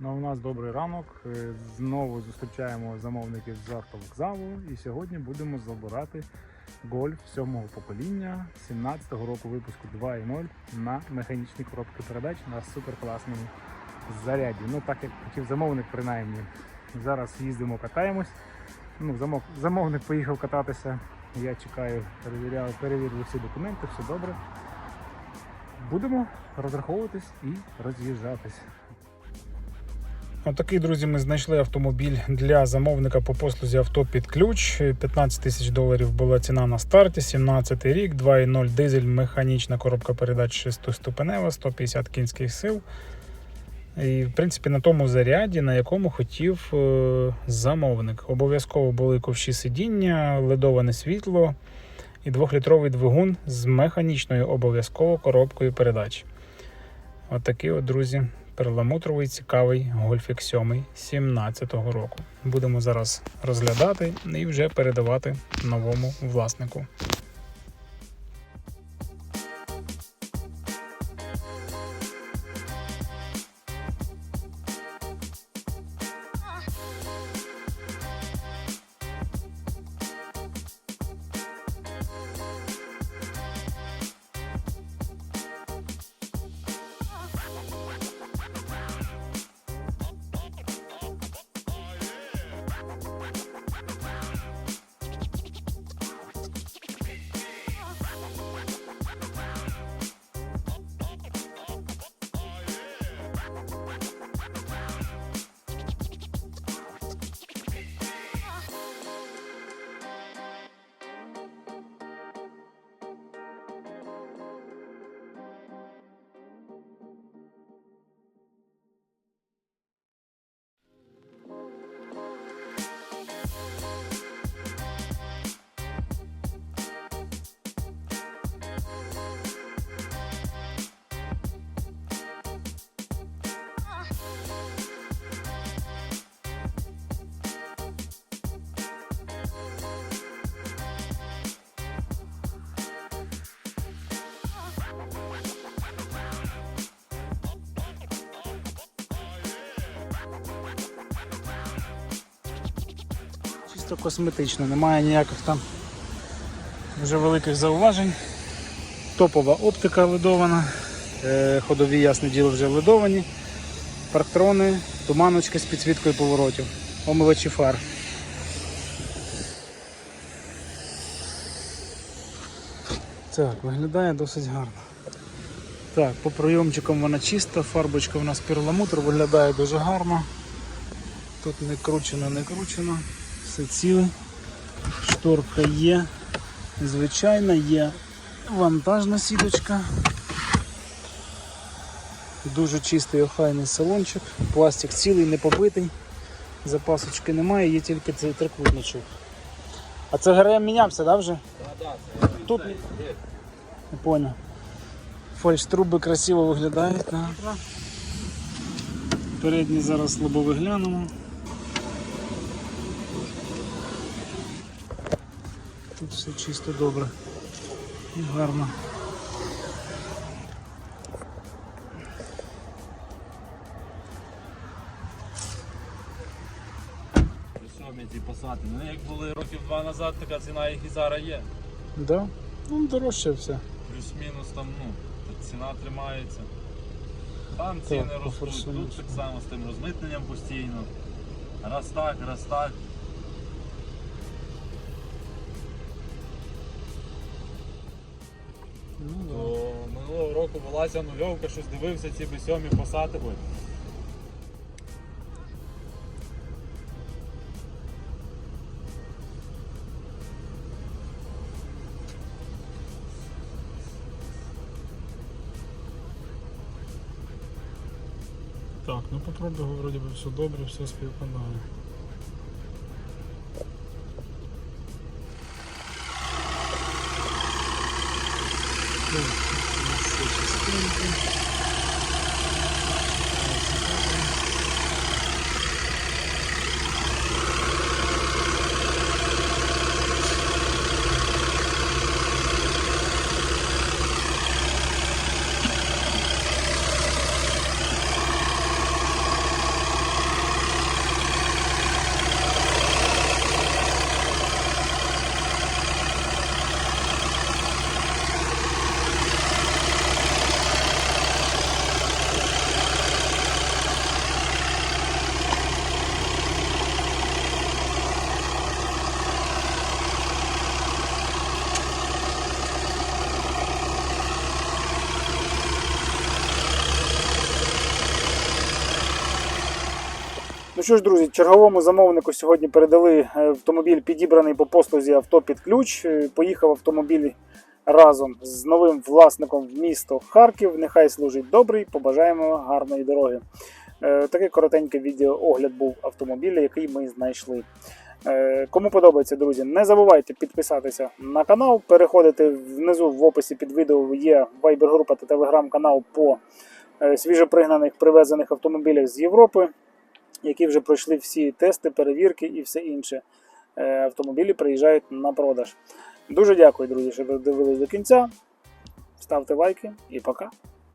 Ну, у нас добрий ранок. Е, Знову зустрічаємо замовників з автовокзалу. І сьогодні будемо забирати гольф сьомого покоління 17-го року випуску 2.0 на механічній коробці передач на суперкласному заряді. Ну так як хотів замовник, принаймні. Зараз їздимо, катаємось. Ну, замов... Замовник поїхав кататися. Я чекаю, перевіряю, перевірили всі документи, все добре. Будемо розраховуватись і роз'їжджатись. Отакий, друзі, ми знайшли автомобіль для замовника по послузі авто під ключ. 15 тисяч доларів була ціна на старті, 17 рік, 2.0 дизель, механічна коробка передач 6-ступенева, 150 кінських сил. І, в принципі, на тому заряді, на якому хотів е, замовник. Обов'язково були ковші сидіння, ледоване світло і 2-літровий двигун з механічною обов'язково коробкою передач. Отакий от, друзі, перламутровий цікавий Гольфік 7 17-го року. Будемо зараз розглядати і вже передавати новому власнику. Чисто косметично, немає ніяких там дуже великих зауважень. Топова оптика ледована, е, ходові, ясне діло, вже ледовані, парктрони, туманочки з підсвіткою поворотів, омивачі фар. Так, виглядає досить гарно. Так, по прийомчикам вона чиста, фарбочка у нас перламутр, виглядає дуже гарно. Тут не кручено, не кручено, все ціле. Шторка є, звичайна є вантажна сіточка. Дуже чистий охайний салончик, пластик цілий, не побитий, запасочки немає, є тільки цей трикутничок. А це ГРМ мінявся, да, вже? Тут не понял. Фальштруби красиво виглядають. Да. Передні зараз лобове глянемо. Тут все чисто добре і гарно. Ці посади. Ну як були років два назад, така ціна їх і зараз є. Да? Ну, дорожче все. Плюс-мінус там, ну, ціна тримається. Там ціни по ростуть, тут так само з тим розмитненням постійно. Раз так, раз так. Ну. То минулого року була ця нульовка, щось дивився ці би сьомі посади. Ой. Так, ну по пробігу вроді би все добре, все співпадає. Так, що ж, друзі, черговому замовнику сьогодні передали е, автомобіль, підібраний по послузі авто під ключ. Е, Поїхав автомобіль разом з новим власником в місто Харків. Нехай служить добрий. Побажаємо гарної дороги. Е, Таке коротеньке відео огляд був автомобіля, який ми знайшли. Кому подобається, друзі, не забувайте підписатися на канал, переходити внизу в описі під відео є вайбер-група та телеграм-канал по свіжопригнаних привезених автомобілях з Європи, які вже пройшли всі тести, перевірки і все інше. Е, Автомобілі приїжджають на продаж. Дуже дякую, друзі, що ви дивились до кінця. Ставте лайки і пока.